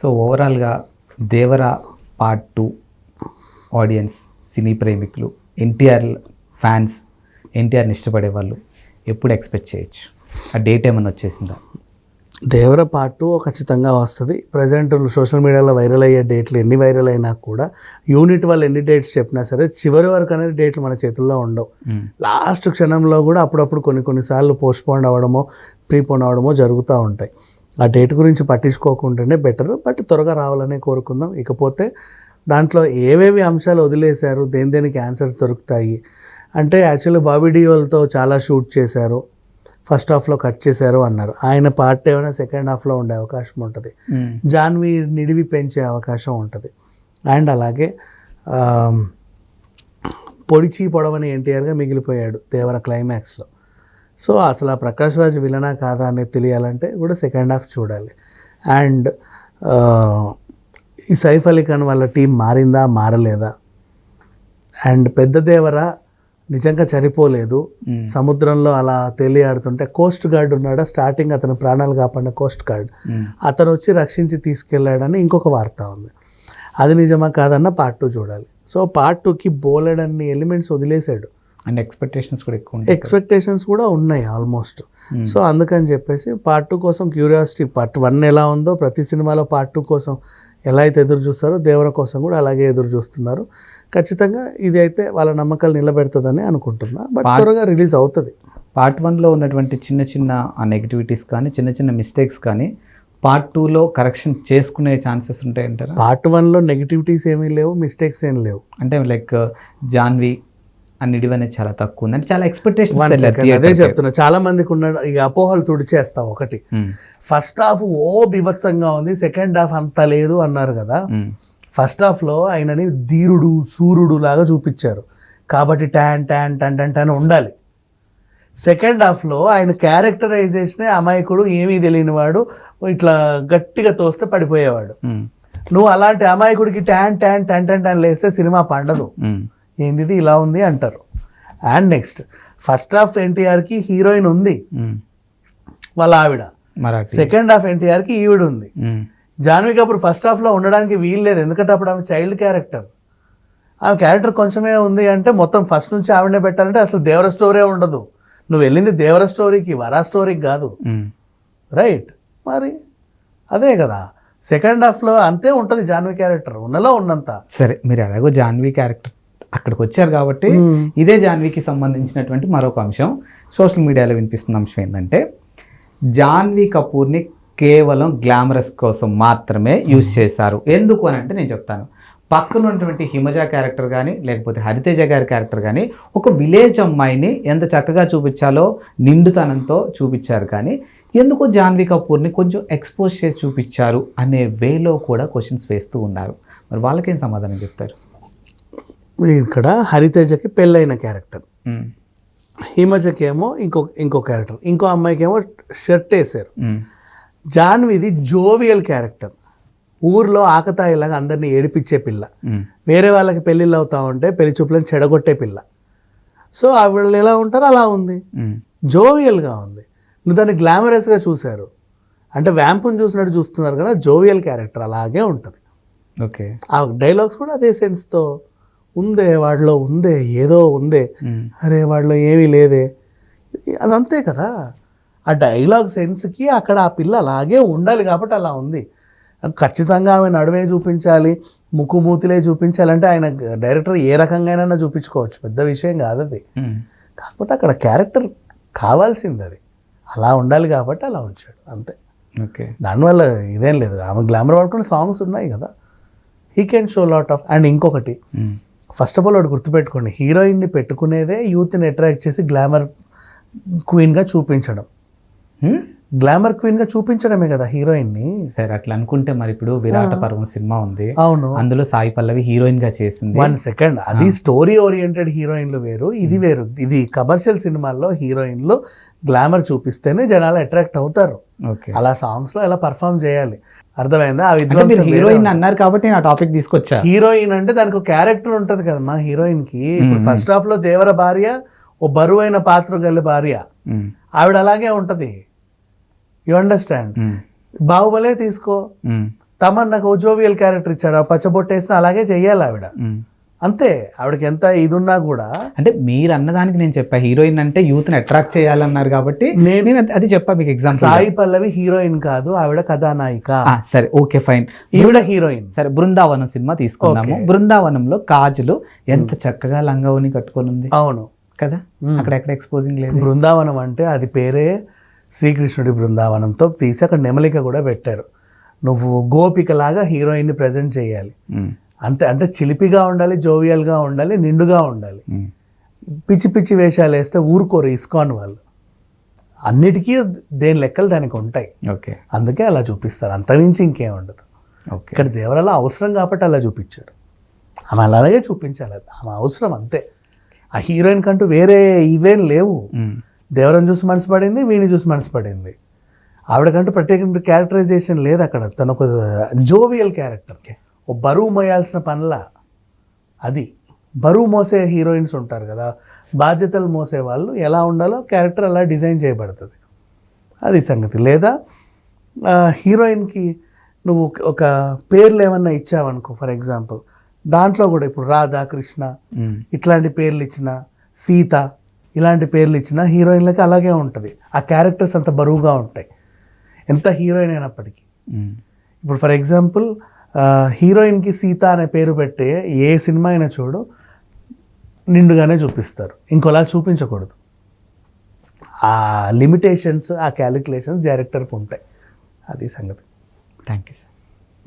So ఓవరాల్గా Devara part two audience cine ప్రేమికులు NTR fans ఎన్టీఆర్ని ఇష్టపడే వాళ్ళు ఎప్పుడు ఎక్స్పెక్ట్ చేయొచ్చు? ఆ డేట్ ఏమైనా వచ్చేసిందా? దేవర పార్ట్ టూ ఖచ్చితంగా వస్తుంది. ప్రజెంట్ సోషల్ మీడియాలో వైరల్ అయ్యే డేట్లు ఎన్ని వైరల్ అయినా కూడా యూనిట్ వాళ్ళు ఎన్ని డేట్స్ చెప్పినా సరే చివరి వరకు అనేది డేట్లు మన చేతుల్లో ఉండవు. లాస్ట్ క్షణంలో కూడా అప్పుడప్పుడు కొన్ని కొన్నిసార్లు పోస్ట్పోన్ అవ్వడమో ప్రీపోన్ అవ్వడమో జరుగుతూ ఉంటాయి. ఆ డేట్ గురించి పట్టించుకోకుండానే బెటర్ బట్ త్వరగా రావాలనే కోరుకుందాం. ఇకపోతే దాంట్లో ఏవేవి అంశాలు వదిలేశారు దేని దేనికి ఆన్సర్స్ దొరుకుతాయి అంటే యాక్చువల్లీ బాబీ డియోల్తో చాలా షూట్ చేశారు ఫస్ట్ హాఫ్లో కట్ చేశారు అన్నారు. ఆయన పార్ట్ ఏమైనా సెకండ్ హాఫ్లో ఉండే అవకాశం ఉంటుంది. జాన్వి నిడివి పెంచే అవకాశం ఉంటుంది. అండ్ అలాగే పొడిచి పొడవని ఎన్టీఆర్గా మిగిలిపోయాడు దేవర క్లైమాక్స్లో సో అసలు ఆ ప్రకాష్ రాజ్ విలనా కాదా అనేది తెలియాలంటే కూడా సెకండ్ హాఫ్ చూడాలి. అండ్ ఈ సైఫ్ అలీ ఖాన్ వాళ్ళ టీం మారిందా మారలేదా? అండ్ పెద్ద దేవర నిజంగా చనిపోలేదు. సముద్రంలో అలా తేలియాడుతుంటే కోస్ట్ గార్డ్ ఉన్నాడా? స్టార్టింగ్ అతని ప్రాణాలు కాపాడిన కోస్ట్ గార్డ్ అతను వచ్చి రక్షించి తీసుకెళ్ళాడని ఇంకొక వార్త ఉంది. అది నిజమా కాదన్న పార్ట్ టూ చూడాలి. సో పార్ట్ టూకి బోలెడన్ని ఎలిమెంట్స్ వదిలేశాడు. అండ్ ఎక్స్పెక్టేషన్స్ కూడా ఎక్కువ ఉంటాయి ఎక్స్పెక్టేషన్స్ కూడా ఉన్నాయి ఆల్మోస్ట్. సో అందుకని చెప్పేసి పార్ట్ టూ కోసం క్యూరియాసిటీ పార్ట్ వన్ ఎలా ఉందో ప్రతి సినిమాలో పార్ట్ టూ కోసం ఎలా అయితే ఎదురు చూస్తారో దేవర కోసం కూడా అలాగే ఎదురు చూస్తున్నారు. ఖచ్చితంగా ఇది అయితే వాళ్ళ నమ్మకాలు నిలబెడుతుందని అనుకుంటున్నా. బట్ త్వరగా రిలీజ్ అవుతుంది. పార్ట్ వన్లో ఉన్నటువంటి చిన్న చిన్న నెగిటివిటీస్ కానీ చిన్న చిన్న మిస్టేక్స్ కానీ పార్ట్ టూలో కరెక్షన్ చేసుకునే ఛాన్సెస్ ఉంటాయంటారా? పార్ట్ వన్లో నెగిటివిటీస్ ఏమీ లేవు మిస్టేక్స్ ఏం లేవు. అంటే లైక్ జాన్వి ఆ నిడివి అనేది చాలా తక్కువ ఉంది అంటే చాలా ఎక్స్పెక్టేషన్ అదే చెప్తున్నా. చాలా మందికి ఉన్న ఈ అపోహలు తుడిచేస్తావు ఒకటి. ఫస్ట్ హాఫ్ ఓ బీభత్సంగా ఉంది. సెకండ్ హాఫ్ అంత లేదు అన్నారు కదా. ఫస్ట్ హాఫ్లో ఆయనని ధీరుడు సూర్యుడు లాగా చూపించారు. కాబట్టి ట్యాన్ ట్యాన్ టన్ టన్ టన్ ఉండాలి. సెకండ్ హాఫ్లో ఆయన క్యారెక్టరైజేషనే అమాయకుడు ఏమీ తెలియనివాడు ఇట్లా గట్టిగా తోస్తే పడిపోయేవాడు. నువ్వు అలాంటి అమాయకుడికి ట్యాన్ ట్యాన్ టన్ టన్ టన్ లేస్తే సినిమా పండదు. ఏంది ఇలా ఉంది అంటారు. అండ్ నెక్స్ట్ ఫస్ట్ హాఫ్ ఎన్టీఆర్కి హీరోయిన్ ఉంది. వాళ్ళ ఆవిడ. సెకండ్ హాఫ్ ఎన్టీఆర్కి ఈవిడ ఉంది. జాన్వీ కపూర్ ఫస్ట్ హాఫ్లో ఉండడానికి వీలు లేదు. ఎందుకంటే అప్పుడు ఆమె చైల్డ్ క్యారెక్టర్ ఆమె క్యారెక్టర్ కొంచెమే ఉంది అంటే మొత్తం ఫస్ట్ నుంచి ఆవిడనే పెట్టాలంటే అసలు దేవర స్టోరీ ఉండదు. నువ్వు వెళ్ళింది దేవర స్టోరీకి వరా స్టోరీకి కాదు. రైట్ మరి అదే కదా. సెకండ్ హాఫ్లో అంతే ఉంటుంది జాన్వీ క్యారెక్టర్ ఉన్నలో ఉన్నంత. సరే మీరు ఎలాగో జాన్వీ క్యారెక్టర్ అక్కడికి వచ్చారు కాబట్టి ఇదే జాన్వీకి సంబంధించినటువంటి మరొక అంశం. సోషల్ మీడియాలో వినిపిస్తున్న అంశం ఏంటంటే జాన్వీ కపూర్ని కేవలం గ్లామరస్ కోసం మాత్రమే యూజ్ చేశారు. ఎందుకు అని అంటే నేను చెప్తాను. పక్కన ఉన్నటువంటి హిమజ క్యారెక్టర్ కానీ లేకపోతే హరితేజ గారి క్యారెక్టర్ కానీ ఒక విలేజ్ అమ్మాయిని ఎంత చక్కగా చూపించాలో నిండుతనంతో చూపించారు కానీ ఎందుకు జాన్వీ కపూర్ని కొంచెం ఎక్స్పోజ్ చేసి చూపించారు అనే వేలో కూడా క్వశ్చన్స్ వేస్తూ ఉన్నారు. మరి వాళ్ళకేం సమాధానం చెప్తారు? ఇక్కడ హరితేజకి పెళ్ళైన క్యారెక్టర్. హిమజకి ఏమో ఇంకో ఇంకో క్యారెక్టర్. ఇంకో అమ్మాయికి ఏమో షర్ట్ వేసారు జాన్విది జోవియల్ క్యారెక్టర్. ఊర్లో ఆకతాయిలాగా అందరినీ ఏడిపించే పిల్ల. వేరే వాళ్ళకి పెళ్ళిళ్ళు అవుతా ఉంటే పెళ్ళి చూపులను చెడగొట్టే పిల్ల. సో ఆవిడ ఎలా ఉంటారో అలా ఉంది. జోవియల్గా ఉంది. నువ్వు దాన్ని గ్లామరస్గా చూశారు. అంటే వ్యాంపుని చూసినట్టు చూస్తున్నారు కదా జోవియల్ క్యారెక్టర్ అలాగే ఉంటుంది. ఓకే. ఆ డైలాగ్స్ కూడా అదే సెన్స్తో ఉందే వాడిలో ఉందే ఏదో ఉందే. అరే వాడిలో ఏమీ లేదే. అదంతే కదా. ఆ డైలాగ్ సెన్స్కి అక్కడ ఆ పిల్ల అలాగే ఉండాలి కాబట్టి అలా ఉంది. ఖచ్చితంగా ఆమె నడుమే చూపించాలి ముక్కు మూతిలే చూపించాలంటే ఆయన డైరెక్టర్ ఏ రకంగానైనా చూపించుకోవచ్చు. పెద్ద విషయం కాదు అది. కాకపోతే అక్కడ క్యారెక్టర్ కావాల్సింది అది. అలా ఉండాలి కాబట్టి అలా ఉంచాడు. అంతే. ఓకే. దానివల్ల ఇదేం లేదు. ఆమె గ్లామర్ పడుకునే సాంగ్స్ ఉన్నాయి కదా. He can show lot of and ఇంకొకటి. ఫస్ట్ ఆఫ్ ఆల్ ఒకటి గుర్తుపెట్టుకోండి. హీరోయిన్ని పెట్టుకునేదే యూత్ని అట్రాక్ట్ చేసి గ్లామర్ క్వీన్గా చూపించడం. గ్లామర్ క్వీన్గా చూపించడమే కదా హీరోయిన్ని. సరే అట్లా అనుకుంటే మరి ఇప్పుడు విరాట పర్వం సినిమా ఉంది. అవును. అందులో సాయి పల్లవి హీరోయిన్గా చేసింది. వన్ సెకండ్ అది స్టోరీ ఓరియంటెడ్ హీరోయిన్లు వేరు. ఇది వేరు. ఇది కమర్షియల్ సినిమాల్లో హీరోయిన్లు గ్లామర్ చూపిస్తేనే జనాలు అట్రాక్ట్ అవుతారు. అలా సాంగ్స్లో ఎలా పర్ఫామ్ చేయాలి? అర్థమైందా? ఆ అంటే మీరు విద్వాంసం వేరే హీరోయిన్ అన్నారు కాబట్టి నేను ఆ టాపిక్ తీసుకొచ్చా? హీరోయిన్ అంటే దానికి ఒక క్యారెక్టర్ ఉంటది కదా మా హీరోయిన్కి. ఫస్ట్ హాఫ్లో దేవర భార్య ఓ బరువైన పాత్ర గల భార్య. ఆవిడ అలాగే ఉంటది. యు అండర్స్టాండ్ బాహుబలే తీసుకో. ఉమ్, తమన్నాకు ఓ జోవియల్ క్యారెక్టర్ ఇచ్చాడు. ఆ పచ్చబొట్టేసిన అలాగే చెయ్యాలి ఆవిడ. అంతే ఆవిడకి ఎంత ఇది ఉన్నా కూడా. అంటే మీరు అన్నదానికి నేను చెప్పా హీరోయిన్ అంటే యూత్ని అట్రాక్ట్ చేయాలన్నారు కాబట్టి నేను- అది చెప్పా మీకు ఎగ్జాంపుల్ సాయి పల్లవి హీరోయిన్ కాదు ఆవిడ కథానాయిక. సరే ఓకే ఫైన్. ఈవిడ హీరోయిన్. సరే బృందావనం సినిమా తీసుకుందాము. బృందావనంలో కాజులు ఎంత చక్కగా లంగావని కట్టుకొని ఉంది. అవును. కదా? అక్కడెక్కడ ఎక్స్పోజింగ్ లేదు. బృందావనం అంటే అది పేరే శ్రీకృష్ణుడి బృందావనంతో తీసి అక్కడ నెమలిక కూడా పెట్టారు. నువ్వు గోపికలాగా హీరోయిన్ని ప్రజెంట్ చేయాలి. అంతే అంటే చిలిపిగా ఉండాలి జోవియల్గా ఉండాలి నిండుగా ఉండాలి. పిచ్చి పిచ్చి వేషాలు వేస్తే ఊరుకోరు ఇస్కాన్ వాళ్ళు. అన్నిటికీ దేని లెక్కలు దానికి ఉంటాయి. ఓకే. అందుకే అలా చూపిస్తారు. అంతమించి ఇంకేం ఉండదు. ఓకే. ఇక్కడ దేవరాల అవసరం కాబట్టి అలా చూపించాడు ఆమె అలాగే చూపించాలి. ఆమె అవసరం అంతే. ఆ హీరోయిన్ కంటూ వేరే ఇవేం లేవు. దేవరం చూసి మనసు పడింది వీణి చూసి మనసు పడింది. ఆవిడకంటూ ప్రత్యేక క్యారెక్టరైజేషన్ లేదు అక్కడ. తను ఒక జోవియల్ క్యారెక్టర్ ఓ బరువు మోయాల్సిన పనుల. అది. బరువు మోసే హీరోయిన్స్ ఉంటారు కదా. బాధ్యతలు మోసే వాళ్ళు ఎలా ఉండాలో క్యారెక్టర్ అలా డిజైన్ చేయబడుతుంది. అది సంగతి. లేదా హీరోయిన్కి నువ్వు ఒక- పేర్లు ఏమన్నా ఇచ్చావనుకో ఫర్ ఎగ్జాంపుల్ దాంట్లో కూడా ఇప్పుడు రాధా కృష్ణ. ఇట్లాంటి పేర్లు ఇచ్చిన సీత ఇలాంటి పేర్లు ఇచ్చిన హీరోయిన్లకి అలాగే ఉంటుంది. ఆ క్యారెక్టర్స్ అంత బరువుగా ఉంటాయి. ఎంత హీరోయిన్ అయినప్పటికీ. ఇప్పుడు ఫర్ ఎగ్జాంపుల్ హీరోయిన్కి సీత అనే పేరు పెట్టే ఏ సినిమా అయినా చూడు నిండుగానే చూపిస్తారు. ఇంకోలా చూపించకూడదు. ఆ లిమిటేషన్స్ ఆ క్యాలిక్యులేషన్స్ డైరెక్టర్కి ఉంటాయి. అది సంగతి. Thank you sir.